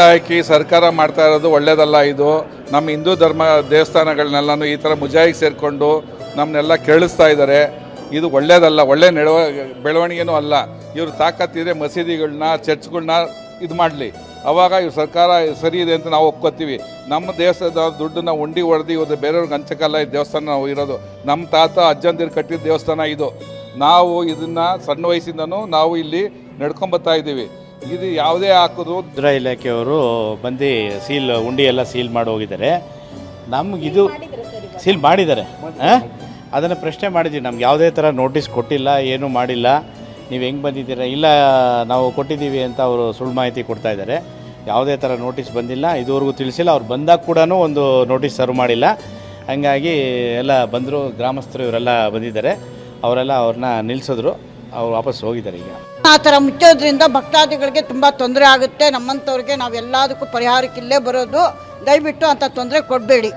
ಹಾಕಿ ಸರ್ಕಾರ ಮಾಡ್ತಾ ಇರೋದು ಒಳ್ಳೇದಲ್ಲ ಇದು. ನಮ್ಮ ಹಿಂದೂ ಧರ್ಮ ದೇವಸ್ಥಾನಗಳನ್ನೆಲ್ಲನೂ ಈ ಥರ ಮುಜಾಯಿಗೆ ಸೇರಿಕೊಂಡು ನಮ್ಮನ್ನೆಲ್ಲ ಕೇಳಿಸ್ತಾ ಇದ್ದಾರೆ. ಇದು ಒಳ್ಳೇದಲ್ಲ, ಒಳ್ಳೆ ನೆಡವ, ಬೆಳವಣಿಗೆನೂ ಅಲ್ಲ. ಇವರು ತಾಕತ್ತಿದ್ರೆ ಮಸೀದಿಗಳನ್ನ ಚರ್ಚ್ಗಳನ್ನ ಇದು ಮಾಡಲಿ. ಅವಾಗ ಇವ್ರ ಸರ್ಕಾರ ಸರಿ ಇದೆ ಅಂತ ನಾವು ಒಪ್ಕೋತೀವಿ. ನಮ್ಮ ದೇವಸ್ಥಾನದ ದುಡ್ಡನ್ನ ಉಂಡಿ ಹೊಡೆದು ಇವತ್ತು ಬೇರೆಯವ್ರಿಗೆ ಹಂಚಕ್ಕಲ್ಲ ಈ ದೇವಸ್ಥಾನ ನಾವು ಇರೋದು. ನಮ್ಮ ತಾತ ಅಜ್ಜಂದಿರು ಕಟ್ಟಿದ ದೇವಸ್ಥಾನ ಇದು. ನಾವು ಇದನ್ನು ಸಣ್ಣ ವಯಸ್ಸಿಂದನೂ ನಾವು ಇಲ್ಲಿ ನಡ್ಕೊಂಬತ್ತಾ ಇದ್ದೀವಿ. ಇದು ಯಾವುದೇ ಹಾಕೋದು? ಉದ್ರ ಇಲಾಖೆಯವರು ಬಂದು ಸೀಲ್ ಉಂಡಿ ಎಲ್ಲ ಸೀಲ್ ಮಾಡಿ ಹೋಗಿದ್ದಾರೆ. ನಮಗಿದು ಸೀಲ್ ಮಾಡಿದ್ದಾರೆ. ಅದನ್ನು ಪ್ರಶ್ನೆ ಮಾಡಿದ್ದೀವಿ ನಮ್ಗೆ ಯಾವುದೇ ಥರ ನೋಟಿಸ್ ಕೊಟ್ಟಿಲ್ಲ ಏನೂ ಮಾಡಿಲ್ಲ. ನೀವು ಹೆಂಗೆ ಬಂದಿದ್ದೀರಾ? ಇಲ್ಲ ನಾವು ಕೊಟ್ಟಿದ್ದೀವಿ ಅಂತ ಅವರು ಸುಳ್ಳು ಮಾಹಿತಿ ಕೊಡ್ತಾ ಇದ್ದಾರೆ. ಯಾವುದೇ ಥರ ನೋಟಿಸ್ ಬಂದಿಲ್ಲ. ಇದುವರೆಗೂ ತಿಳಿಸಿಲ್ಲ. ಅವ್ರು ಬಂದಾಗ ಕೂಡ ಒಂದು ನೋಟಿಸ್ ಸರ್ವ್ ಮಾಡಿಲ್ಲ. ಹಂಗಾಗಿ ಎಲ್ಲ ಬಂದರು ಗ್ರಾಮಸ್ಥರು ಇವರೆಲ್ಲ ಬಂದಿದ್ದಾರೆ. ಅವರೆಲ್ಲ ಅವ್ರನ್ನ ನಿಲ್ಲಿಸಿದ್ರು. ಅವ್ರು ವಾಪಸ್ ಹೋಗಿದ್ದಾರೆ ಈಗ. ಆ ಥರ ಮುಚ್ಚೋದ್ರಿಂದ ಭಕ್ತಾದಿಗಳಿಗೆ ತುಂಬ ತೊಂದರೆ ಆಗುತ್ತೆ. ನಮ್ಮಂಥವ್ರಿಗೆ ನಾವು ಎಲ್ಲದಕ್ಕೂ ಪರಿಹಾರಕ್ಕೆ ಇಲ್ಲೇ ಬರೋದು. ದಯವಿಟ್ಟು ಅಂಥ ತೊಂದರೆ ಕೊಡಬೇಡಿ.